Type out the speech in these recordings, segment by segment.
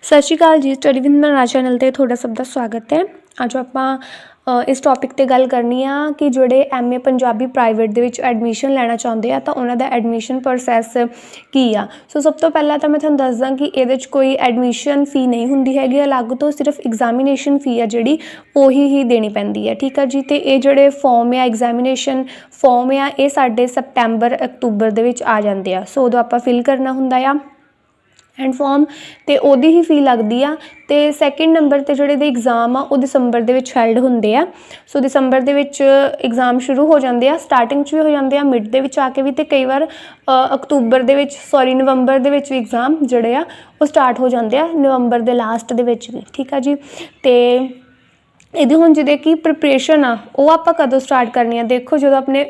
ਸਤਿ ਸ਼੍ਰੀ ਅਕਾਲ ਜੀ study with ਮਨਾ ਚੈਨਲ ਤੇ ਤੁਹਾਡਾ ਸਭ ਦਾ ਸਵਾਗਤ ਹੈ। ਅੱਜ ਆਪਾਂ ਇਸ ਟੌਪਿਕ ਤੇ ਗੱਲ ਕਰਨੀ ਆ ਕਿ ਜਿਹੜੇ ਐਮਏ ਪੰਜਾਬੀ ਪ੍ਰਾਈਵੇਟ ਦੇ ਵਿੱਚ ਐਡਮਿਸ਼ਨ ਲੈਣਾ ਚਾਹੁੰਦੇ ਆ, ਤਾਂ ਉਹਨਾਂ ਦਾ ਐਡਮਿਸ਼ਨ ਪ੍ਰੋਸੈਸ ਕੀ ਆ? ਸੋ ਸਭ ਤੋਂ ਪਹਿਲਾਂ ਤਾਂ ਮੈਂ ਤੁਹਾਨੂੰ ਦੱਸਦਾ ਕਿ ਇਹਦੇ 'ਚ ਕੋਈ ਐਡਮਿਸ਼ਨ ਫੀ ਨਹੀਂ ਹੁੰਦੀ ਹੈਗੀ, ਅਲੱਗ ਤੋਂ ਸਿਰਫ ਐਗਜ਼ਾਮੀਨੇਸ਼ਨ ਫੀ ਆ ਜਿਹੜੀ, ਉਹੀ ਹੀ ਦੇਣੀ ਪੈਂਦੀ ਹੈ ਠੀਕ ਆ ਜੀ? ਤੇ ਇਹ ਜਿਹੜੇ ਫਾਰਮ ਆ ਐਗਜ਼ਾਮੀਨੇਸ਼ਨ ਫਾਰਮ ਆ, ਇਹ ਸਾਡੇ ਸਪਟੈਂਬਰ ਅਕਤੂਬਰ ਦੇ ਵਿੱਚ ਆ ਜਾਂਦੇ ਆ। ਸੋ ਉਦੋਂ ਆਪਾਂ ਫਿਲ ਕਰਨਾ ਹੁੰਦਾ ਆ। ਐਂਡ ਫਾਰਮ ਤੇ ਉਹਦੀ ਹੀ ਫੀ ਲੱਗਦੀ ਆ। ਤੇ ਸੈਕਿੰਡ ਨੰਬਰ ਤੇ ਜਿਹੜੇ ਦੇ ਐਗਜ਼ਾਮ ਆ, ਉਹ ਦਸੰਬਰ ਦੇ ਵਿੱਚ ਹੈਲਡ ਹੁੰਦੇ ਆ। ਸੋ ਦਸੰਬਰ ਦੇ ਵਿੱਚ ਐਗਜ਼ਾਮ ਸ਼ੁਰੂ ਹੋ ਜਾਂਦੇ ਆ ਸਟਾਰਟਿੰਗ 'ਚ ਵੀ ਹੋ ਜਾਂਦੇ ਆ ਮਿਡ ਦੇ ਵਿੱਚ ਆ ਕੇ ਵੀ ਤੇ ਕਈ ਵਾਰ ਅਕਤੂਬਰ ਦੇ ਵਿੱਚ ਸੌਰੀ ਨਵੰਬਰ ਦੇ ਵਿੱਚ ਵੀ ਐਗਜ਼ਾਮ ਜਿਹੜੇ ਆ, ਉਹ ਸਟਾਰਟ ਹੋ ਜਾਂਦੇ ਆ, ਨਵੰਬਰ ਦੇ ਲਾਸਟ ਦੇ ਵਿੱਚ ਵੀ, ਠੀਕ ਆ ਜੀ? ਤੇ ਇਹਦੀ ਹੁਣ ਜਿਹਦੇ ਕੀ ਪ੍ਰਿਪਰੇਸ਼ਨ ਆ, ਉਹ ਆਪਾਂ ਕਦੋਂ ਸਟਾਰਟ ਕਰਨੀ ਆ? ਦੇਖੋ ਜਦੋਂ ਆਪਣੇ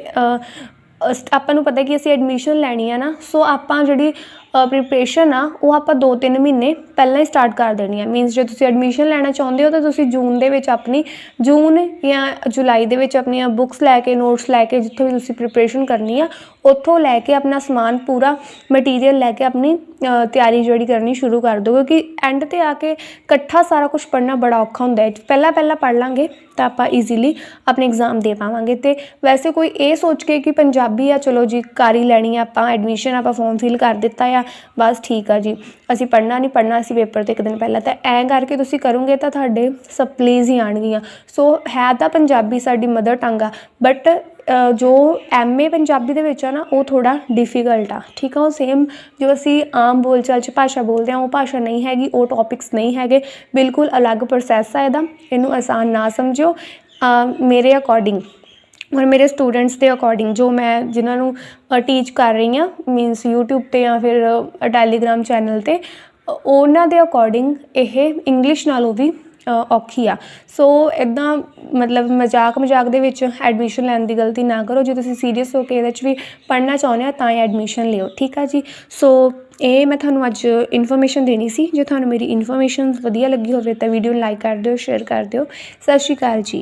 ਆਪਾਂ ਨੂੰ ਪਤਾ ਕਿ ਅਸੀਂ ਐਡਮਿਸ਼ਨ ਲੈਣੀ ਆ ਨਾ ਸੋ ਆਪਾਂ ਜਿਹੜੀ ਪ੍ਰੀਪਰੇਸ਼ਨ ਆ, ਉਹ ਆਪਾਂ 2-3 ਮਹੀਨੇ ਪਹਿਲਾਂ ਹੀ ਸਟਾਰਟ ਕਰ ਦੇਣੀ ਆ। ਮੀਨਸ ਜੇ ਤੁਸੀਂ ਐਡਮਿਸ਼ਨ ਲੈਣਾ ਚਾਹੁੰਦੇ ਹੋ, ਤਾਂ ਤੁਸੀਂ ਜੂਨ ਦੇ ਵਿੱਚ ਆਪਣੀ, ਜੂਨ ਜਾਂ ਜੁਲਾਈ ਦੇ ਵਿੱਚ ਆਪਣੀਆਂ ਬੁੱਕਸ ਲੈ ਕੇ ਨੋਟਸ ਲੈ ਕੇ ਜਿੱਥੋਂ ਵੀ ਤੁਸੀਂ ਪ੍ਰੀਪਰੇਸ਼ਨ ਕਰਨੀ ਆ, ਉੱਥੋਂ ਲੈ ਕੇ ਆਪਣਾ ਸਮਾਨ ਪੂਰਾ ਮਟੀਰੀਅਲ ਲੈ ਕੇ ਆਪਣੀ ਤਿਆਰੀ ਜਿਹੜੀ ਕਰਨੀ ਸ਼ੁਰੂ ਕਰ ਦਿਓ। ਕਿਉਂਕਿ ਐਂਡ ਤੇ ਆ ਕੇ ਇਕੱਠਾ ਸਾਰਾ ਕੁਝ ਪੜ੍ਹਨਾ ਬੜਾ ਔਖਾ ਹੁੰਦਾ ਹੈ। ਪਹਿਲਾਂ ਪਹਿਲਾਂ ਪੜ੍ਹ ਲਾਂਗੇ, ਤਾਂ ਆਪਾਂ ਈਜ਼ੀਲੀ ਆਪਣੇ ਐਗਜ਼ਾਮ ਦੇ ਪਾਵਾਂਗੇ। ਤੇ ਵੈਸੇ ਕੋਈ ਇਹ ਸੋਚ ਕੇ ਕਿ ਪੰਜਾਬੀ ਆ, ਚਲੋ ਜੀ, ਕਰ ਹੀ ਲੈਣੀ ਆ ਆਪਾਂ ਐਡਮਿਸ਼ਨ ਆਪਾਂ ਫਾਰਮ ਫਿਲ ਕਰ ਦਿੱਤਾ ਆ। ਬਸ ਠੀਕ ਆ ਜੀ। ਅਸੀਂ ਪੜ੍ਹਨਾ ਨਹੀਂ ਪੜ੍ਹਨਾ, ਅਸੀਂ ਪੇਪਰ ਤੋਂ ਇੱਕ ਦਿਨ ਪਹਿਲਾਂ। ਤਾਂ ਐਂ ਕਰਕੇ ਤੁਸੀਂ ਕਰੋਗੇ ਤਾਂ ਤੁਹਾਡੇ ਸਪਲੀਜ਼ ਹੀ ਆਣਗੀਆਂ ਸੋ ਹੈ ਤਾਂ ਪੰਜਾਬੀ ਸਾਡੀ ਮਦਰ ਟੰਗ ਆ ਬਟ ਜੋ ਐਮਏ ਪੰਜਾਬੀ ਦੇ ਵਿੱਚ ਆ ਨਾ, ਉਹ ਥੋੜਾ ਡਿਫਿਕਲਟ ਆ। ਠੀਕ ਆ, ਉਹ ਸੇਮ ਜੋ ਅਸੀਂ ਆਮ ਬੋਲਚਾਲ ਚ ਭਾਸ਼ਾ ਬੋਲਦੇ ਆ, ਉਹ ਭਾਸ਼ਾ ਨਹੀਂ ਹੈਗੀ, ਉਹ ਟੌਪਿਕਸ ਨਹੀਂ ਹੈਗੇ। ਬਿਲਕੁਲ ਅਲੱਗ ਪ੍ਰੋਸੈਸ ਆ ਇਹਦਾ, ਇਹਨੂੰ ਆਸਾਨ ਨਾ ਸਮਝਿਓ। ਮੇਰੇ ਅਕੋਰਡਿੰਗ ਔਰ ਮੇਰੇ ਸਟੂਡੈਂਟਸ ਦੇ ਅਕੋਰਡਿੰਗ ਜੋ ਮੈਂ ਜਿਨ੍ਹਾਂ ਨੂੰ ਟੀਚ ਕਰ ਰਹੀ ਹਾਂ ਮੀਨਸ YouTube ਤੇ ਜਾਂ ਫਿਰ ਟੈਲੀਗ੍ਰਾਮ ਚੈਨਲ ਤੇ ਉਹਨਾਂ ਦੇ ਅਕੋਰਡਿੰਗ ਇਹ ਇੰਗਲਿਸ਼ ਨਾਲੋਂ ਵੀ ਔਖੀ ਆ। ਸੋ ਇਦਾਂ ਮਤਲਬ ਮਜ਼ਾਕ ਮਜ਼ਾਕ ਦੇ ਵਿੱਚ ਐਡਮਿਸ਼ਨ ਲੈਣ ਦੀ ਗਲਤੀ ਨਾ ਕਰੋ। ਜੇ ਤੁਸੀਂ ਸੀਰੀਅਸ ਹੋ ਕੇ ਇਹਦੇ 'ਚ ਵੀ ਪੜ੍ਹਨਾ ਚਾਹੁੰਦੇ ਆ ਤਾਂ ਹੀ ਐਡਮਿਸ਼ਨ ਲਿਓ, ਠੀਕ ਆ ਜੀ? ਸੋ ਇਹ ਮੈਂ ਤੁਹਾਨੂੰ ਅੱਜ ਇਨਫੋਰਮੇਸ਼ਨ ਦੇਣੀ ਸੀ। ਜੇ ਤੁਹਾਨੂੰ ਮੇਰੀ ਇਨਫੋਰਮੇਸ਼ਨ ਵਧੀਆ ਲੱਗੀ ਹੋਵੇ ਤਾਂ ਵੀਡੀਓ ਨੂੰ ਲਾਈਕ ਕਰ ਦਿਓ ਸ਼ੇਅਰ ਕਰ ਦਿਓ। ਸਤਿ ਸ਼੍ਰੀ ਅਕਾਲ ਜੀ।